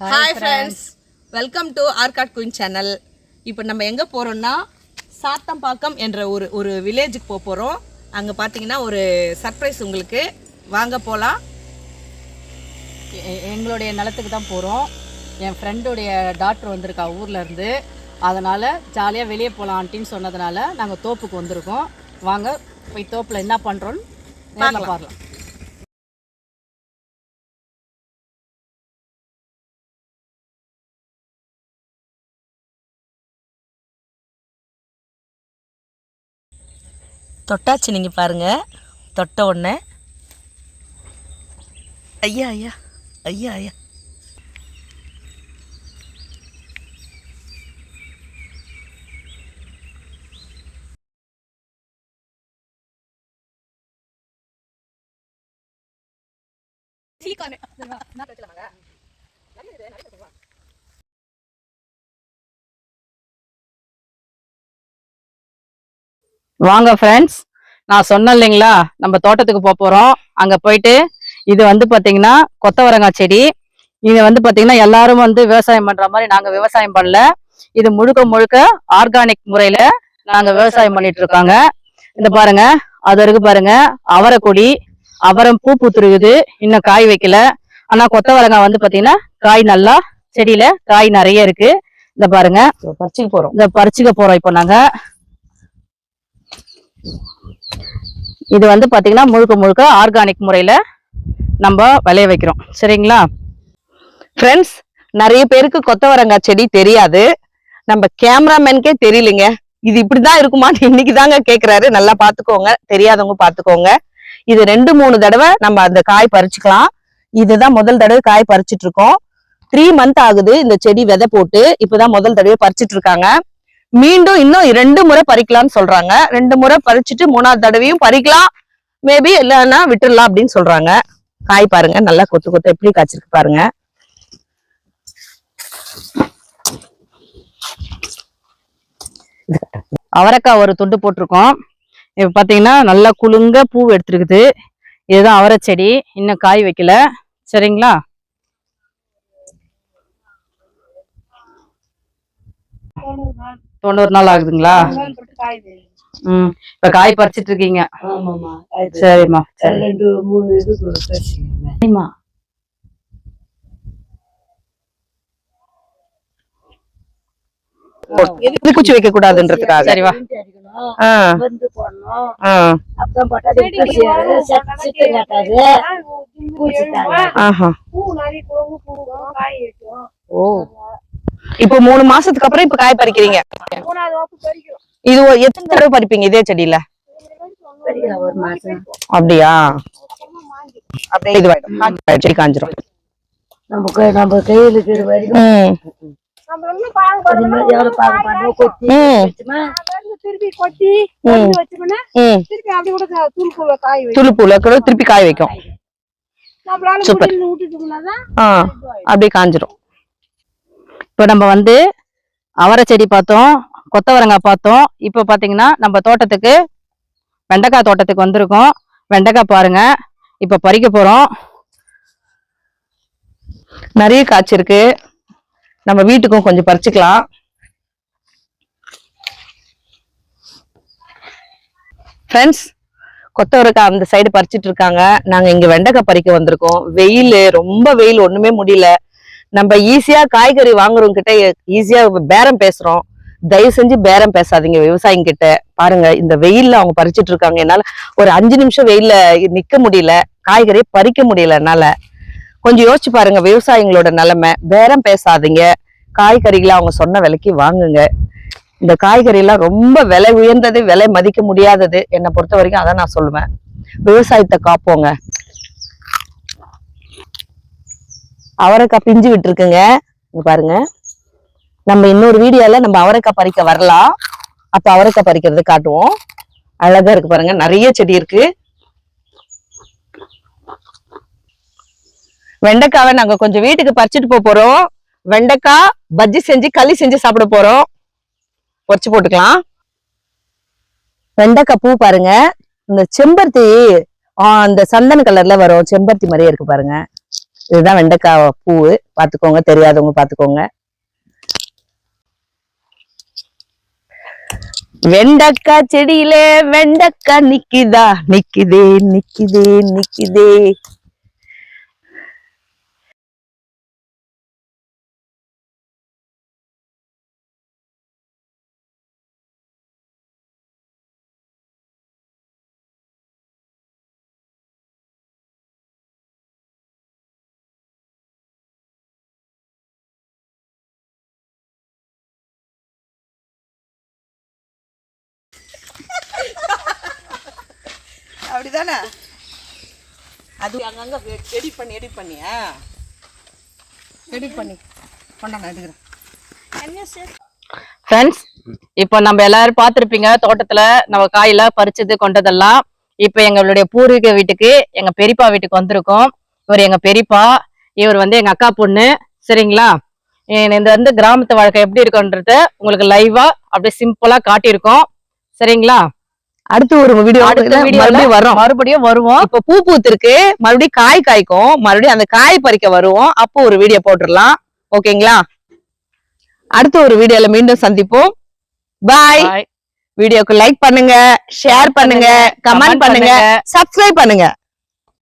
Hi friends welcome to Arcot queen channel இப்போ நம்ம எங்கே போகிறோம்னா சாத்தம்பாக்கம் என்ற ஒரு ஒரு வில்லேஜுக்கு போக போகிறோம் அங்கே பார்த்தீங்கன்னா ஒரு சர்ப்ரைஸ் உங்களுக்கு. வாங்க போகலாம் எங்களுடைய நிலத்துக்கு தான் போகிறோம் என் ஃப்ரெண்டுடைய டாக்டர் வந்திருக்கா ஊர்ல இருந்து. அதனால் ஜாலியாக வெளியே போகலாம் ஆண்டின்னு சொன்னதுனால நாங்கள் தோப்புக்கு வந்திருக்கோம். வாங்க போய் தோப்பில் என்ன பண்ணுறோன்னு பார்க்கலாம். தொட்டாச்சு நீங்கள் பாருங்க. தொட்ட உடனே. ஐயா ஐயா ஐயா ஐயா. வாங்க ஃப்ரெண்ட்ஸ் நான் சொன்னேன் இல்லைங்களா? நம்ம தோட்டத்துக்கு போக போகிறோம் அங்கே போயிட்டு இது வந்து பார்த்தீங்கன்னா கொத்தவரங்காய் செடி. இது வந்து பார்த்தீங்கன்னா எல்லாரும் வந்து விவசாயம் பண்ணுற மாதிரி நாங்கள் விவசாயம் பண்ணல. இது முழுக்க முழுக்க ஆர்கானிக் முறையில் நாங்கள் விவசாயம் பண்ணிட்டு இருக்காங்க. இந்த பாருங்க. அது இருக்கு பாருங்க. அவரை கொடி அவரம் பூ பூத்துருக்குது. இன்னும் காய் வைக்கல. ஆனா கொத்தவரங்காய் வந்து பாத்தீங்கன்னா காய் நல்லா செடியில காய் நிறைய இருக்கு. இந்த பாருங்க. பறிச்சுக்கு போகிறோம் இந்த பறிச்சுக்க போறோம் இப்போ நாங்க. இது வந்து பாத்தீங்கன்னா முழுக்க முழுக்க ஆர்கானிக் முறையில நம்ம விளைய வைக்கிறோம். சரிங்களா? ஃப்ரெண்ட்ஸ் நிறைய பேருக்கு கொத்தவரங்காய் செடி தெரியாது. நம்ம கேமராமேனுக்கே தெரியலங்க. இது இப்படிதான் இருக்குமான்னு இன்னைக்கு தாங்க கேக்குறாரு. நல்லா பாத்துக்கோங்க. தெரியாதவங்க பாத்துக்கோங்க. இது ரெண்டு மூணு தடவை நம்ம அந்த காய் பறிச்சுக்கலாம். இதுதான் முதல் தடவை காய் பறிச்சுட்டு இருக்கோம். த்ரீ மந்த் ஆகுது இந்த செடி விதை போட்டு. இப்பதான் முதல் தடவை பறிச்சுட்டு இருக்காங்க. மீண்டும் இன்னும் ரெண்டு முறை பறிக்கலாம்னு சொல்றாங்க. ரெண்டு முறை பறிச்சுட்டு மூணாவது தடவையும் பறிக்கலாம். மேபி இல்லைன்னா விட்டுடலாம் அப்படின்னு சொல்றாங்க. காய் பாருங்க நல்லா கொத்து கொத்து எப்படி காய்ச்சிருக்கு பாருங்க. அவரைக்காய் ஒரு துண்டு போட்டிருக்கோம். இப்போ பார்த்தீங்கன்னா நல்லா குலுங்க பூ எடுத்துருக்குது. இதுதான் அவரை செடி இன்னும் காய் வைக்கல. சரிங்களா? தொண்ணூறு நாள் ஆகுதுங்களா? ம். இப்ப காய் பறிச்சிட்டு இருக்கீங்க. சரிம்மா சரிம்மா. குச்சி வைக்க கூடாதுன்றதுக்காக. ஓ. இப்போ மூணு மாசத்துக்கு அப்புறம் இப்ப காய் பறிக்கிறீங்க. இது எத்தனை தடவை பறிப்பீங்க இதே செடியில? பறிக்கலாம் ஒரு மாசம். அப்படியா? அப்படியே இது செடி காஞ்சிரும். நம்ம கை நம்ம கையில் இருக்கிற வரைக்கும். திருப்பி காய் வைக்கும். துளுப்புல கூட திருப்பி காய் வைக்கும். நம்மளால சூப்பர். அப்படியே காஞ்சிரும். இப்போ நம்ம வந்து அவரை செடி பார்த்தோம் கொத்தவரங்காய் பார்த்தோம். இப்போ பார்த்தீங்கன்னா நம்ம தோட்டத்துக்கு வெண்டைக்காய் தோட்டத்துக்கு வந்திருக்கோம். வெண்டைக்காய் பாருங்க. இப்போ பறிக்க போகிறோம் நிறைய காய்ச்சிருக்கு நம்ம வீட்டுக்கும் கொஞ்சம் பறிச்சுக்கலாம். ஃப்ரெண்ட்ஸ் கொத்தவரக்காய் அந்த சைடு பறிச்சிட்டு இருக்காங்க. நாங்கள் இங்கே வெண்டைக்காய் பறிக்க வந்திருக்கோம். வெயில் ரொம்ப வெயில் ஒன்றுமே முடியல. நம்ம ஈஸியா காய்கறி வாங்குறவங்க கிட்ட ஈஸியா பேரம் பேசுறோம். தயவு செஞ்சு பேரம் பேசாதீங்க விவசாயிங்க கிட்ட. பாருங்க இந்த வெயில்ல அவங்க பறிச்சுட்டு இருக்காங்க. என்னால ஒரு அஞ்சு நிமிஷம் வெயில்ல நிக்க முடியல காய்கறியை பறிக்க முடியல என்னால. கொஞ்சம் யோசிச்சு பாருங்க விவசாயிங்களோட நிலைமை. பேரம் பேசாதீங்க. காய்கறிகளை அவங்க சொன்ன விலைக்கு வாங்குங்க. இந்த காய்கறி எல்லாம் ரொம்ப விலை உயர்ந்தது விலை மதிக்க முடியாதது. என்னை பொறுத்த வரைக்கும் அதான் நான் சொல்லுவேன். விவசாயத்தை காப்போங்க. அவரைக்காய் பிஞ்சு விட்டுருக்குங்க. இங்க பாருங்க. நம்ம இன்னொரு வீடியோல நம்ம அவரைக்காய் பறிக்க வரலாம். அப்ப அவரைக்காய் பறிக்கிறது காட்டுவோம். அழகா இருக்கு பாருங்க. நிறைய செடி இருக்கு. வெண்டைக்காவை நாங்க கொஞ்சம் வீட்டுக்கு பறிச்சுட்டு போக போறோம். வெண்டைக்காய் பஜ்ஜி செஞ்சு களி செஞ்சு சாப்பிட போறோம். பொறிச்சு போட்டுக்கலாம். வெண்டைக்காய் பூ பாருங்க. இந்த செம்பருத்தி அந்த சந்தன கலர்ல வரும். செம்பருத்தி மாதிரியே இருக்கு பாருங்க. இதுதான் வெண்டைக்காய் பூவு. பாத்துக்கோங்க. தெரியாதவங்க பாத்துக்கோங்க. வெண்டைக்காய் செடியிலே வெண்டைக்காய் நிக்குதா? நிக்குதே நிக்குதே நிக்குதே. அப்படிதானே? அது அங்கங்க எடிட் பண்ணி எடிட் பண்ணியா எடிட் பண்ணி. நான் எடுக்கிறேன். ஃப்ரெண்ட்ஸ் இப்போ நம்ம எல்லாரும் பார்த்திருப்பீங்க தோட்டத்துல நம்ம காயில பறிச்சது கொண்டதெல்லாம். இப்போ எங்களுடைய பூர்வீக வீட்டுக்கு எங்க பெரியப்பா வீட்டுக்கு வந்திருக்கோம். இவர் எங்க பெரியப்பா இவர் வந்து எங்க அக்கா பொண்ணு சரிங்களா? இந்த இந்த வந்து கிராமத்து வாழ்க்கை எப்படி இருக்குன்றத உங்களுக்கு லைவா அப்படியே சிம்பிளா காட்டியிருக்கோம். சரிங்களா? அடுத்து ஒரு வீடியோ அடுத்த மறுபடியும் வரோம். மறுபடியும் வருவோம். இப்ப பூ பூத்திருக்கு மறுபடியும் காய் காய்க்கும் மறுபடியும் அந்த காய் பறிக்க வருவோம். அப்போ ஒரு வீடியோ போட்டுடலாம். ஓகேங்களா? அடுத்த ஒரு வீடியோல மீண்டும் சந்திப்போம். பாய். வீடியோக்கு லைக் பண்ணுங்க ஷேர் பண்ணுங்க கமெண்ட் பண்ணுங்க. சப்ஸ்கிரைப் பண்ணுங்க.